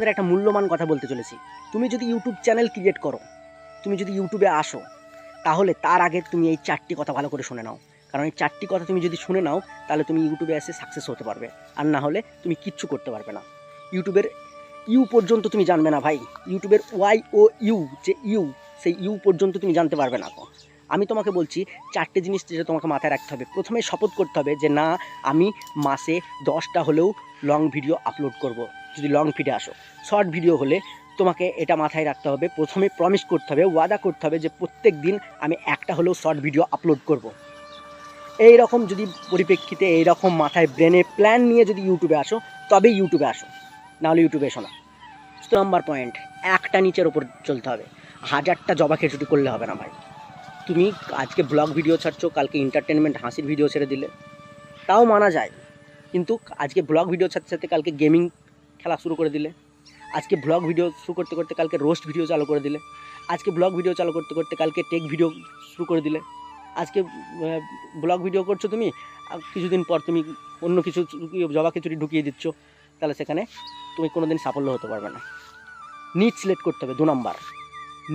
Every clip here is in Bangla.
তোমাদের একটা মূল্যবান কথা বলতে চলেছি। তুমি যদি ইউটিউব চ্যানেল ক্রিয়েট করো, তুমি যদি ইউটিউবে আসো, তাহলে তার আগে তুমি এই চারটি কথা ভালো করে শুনে নাও। কারণ এই চারটি কথা তুমি যদি শুনে নাও, তাহলে তুমি ইউটিউবে এসে সাকসেস হতে পারবে। আর না হলে তুমি কিচ্ছু করতে পারবে না। ইউটিউবের ইউ পর্যন্ত তুমি জানবে না ভাই। ইউটিউবের ওয়াই ও ইউ যে ইউ, সেই ইউ পর্যন্ত তুমি জানতে পারবে না। আমি তোমাকে বলছি, চারটে জিনিস যেটা তোমাকে মাথায় রাখতে হবে। প্রথমে শপথ করতে হবে যে না, আমি মাসে দশটা হলেও লং ভিডিও আপলোড করব। যদি লং ফিডে আসো শর্ট ভিডিও হলে তোমাকে এটা মাথায় রাখতে হবে। প্রথমে প্রমিস করতে হবে, ওয়াদা করতে হবে যে প্রত্যেক দিন আমি একটা হলেও শর্ট ভিডিও আপলোড করব। এই রকম যদি পরিপ্রেক্ষিতে এই রকম মাথায় ব্রেনে প্ল্যান নিয়ে যদি ইউটিউবে আসো, তবেই ইউটিউবে আসো। নাহলে ইউটিউবে এসো না। নাম্বার পয়েন্ট একটা নিচের ওপর চলতে হবে। হাজারটা জবা খেচুটি করলে হবে না ভাই। তুমি আজকে ব্লগ ভিডিও ছাড়ছো, কালকে এন্টারটেনমেন্ট হাসির ভিডিও ছেড়ে দিলে। তাও মানা যায়। কিন্তু আজকে ব্লগ ভিডিও ছাড়তে সাথে কালকে গেমিং খেলা শুরু করে দিলে। আজকে ব্লগ ভিডিও শুরু করতে করতে কালকে রোস্ট ভিডিও চালু করে দিলে। আজকে ব্লগ ভিডিও চালু করতে করতে কালকে টেক ভিডিও শুরু করে দিলে। আজকে ব্লগ ভিডিও করছ তুমি কিছুদিন পর তুমি অন্য কিছু জবা খিচুড়ি ঢুকিয়ে দিচ্ছ, তাহলে সেখানে তুমি কোনো দিন সাফল্য হতে পারবে না। নিচ সিলেক্ট করতে হবে, দু নাম্বার।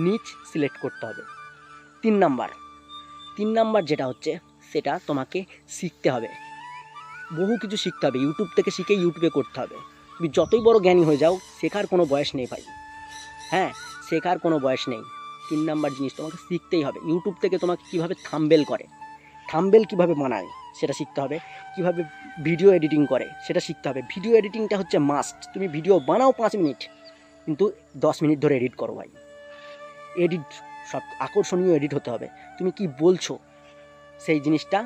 নিচ সিলেক্ট করতে হবে। তিন নাম্বার। তিন নাম্বার যেটা হচ্ছে, সেটা তোমাকে শিখতে হবে। বহু কিছু শিখতে হবে। ইউটিউব থেকে শিখে ইউটিউবে করতে হবে। তুমি যতই বড় জ্ঞানী হয়ে যাও, শেখার কোনো বয়স নেই ভাই। হ্যাঁ শেখার কোনো বয়স নেই। তিন নাম্বার জিনিস, তোমাকে শিখতেই হবে। ইউটিউব থেকে তোমাকে কীভাবে থাম্বেল করে, থাম্বেল কীভাবে বানায়, সেটা শিখতে হবে। কীভাবে ভিডিও এডিটিং করে, সেটা শিখতে হবে। ভিডিও এডিটিংটা হচ্ছে মাস্ট তুমি ভিডিও বানাও পাঁচ মিনিট, কিন্তু দশ মিনিট ধরে এডিট করো ভাই। এডিট সব আকর্ষণীয় এডিট হতে হবে। তুমি কি বলছো? সেই জিনিসটা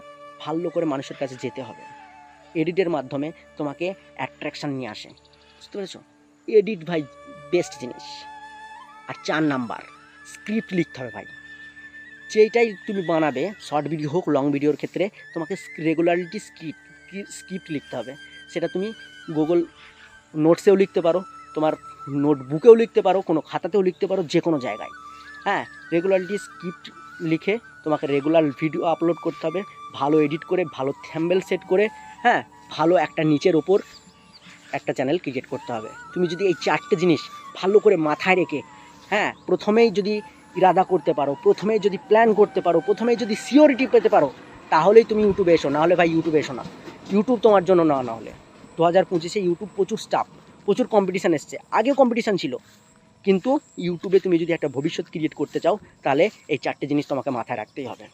ভালো করে মানুষের কাছে যেতে হবে। এডিটের মাধ্যমে তোমাকে অ্যাট্রাকশান নিয়ে আসে। বুঝতে পেরেছ? এডিট ভাই বেস্ট জিনিস। আর চার নাম্বার স্ক্রিপ্ট লিখতে হবে ভাই। যেইটাই তুমি বানাবে শর্ট ভিডিও হোক লং ভিডিওর ক্ষেত্রে, তোমাকে রেগুলারিটি স্ক্রিপ্ট স্ক্রিপ্ট লিখতে হবে। সেটা তুমি গুগল নোটসেও লিখতে পারো, তোমার নোটবুকেও লিখতে পারো, কোনো খাতাতেও লিখতে পারো যে কোনো জায়গায়। হ্যাঁ রেগুলারিটি স্ক্রিপ্ট লিখে তোমাকে রেগুলার ভিডিও আপলোড করতে হবে। ভালো এডিট করে, ভালো থ্যাম্বেল সেট করে হ্যাঁ ভালো একটা নিচের ওপর একটা চ্যানেল ক্রিয়েট করতে হবে। তুমি যদি এই চারটে জিনিস ভালো করে মাথায় রেখে হ্যাঁ প্রথমেই যদি ইরাদা করতে পারো, প্রথমেই যদি প্ল্যান করতে পারো, প্রথমেই যদি সিওরিটি পেতে পারো, তাহলেই তুমি ইউটিউবে এসো, নাহলে ভাই ইউটিউবে এসো না। ইউটিউব তোমার জন্য না না হলে দু হাজার পঁচিশে ইউটিউব প্রচুর স্টাফ প্রচুর কম্পিটিশান এসছে। আগেও কম্পিটিশান ছিল। কিন্তু ইউটিউবে তুমি যদি একটা ভবিষ্যৎ ক্রিয়েট করতে চাও, তাহলে এই চারটে জিনিস তোমাকে মাথায় রাখতেই হবে।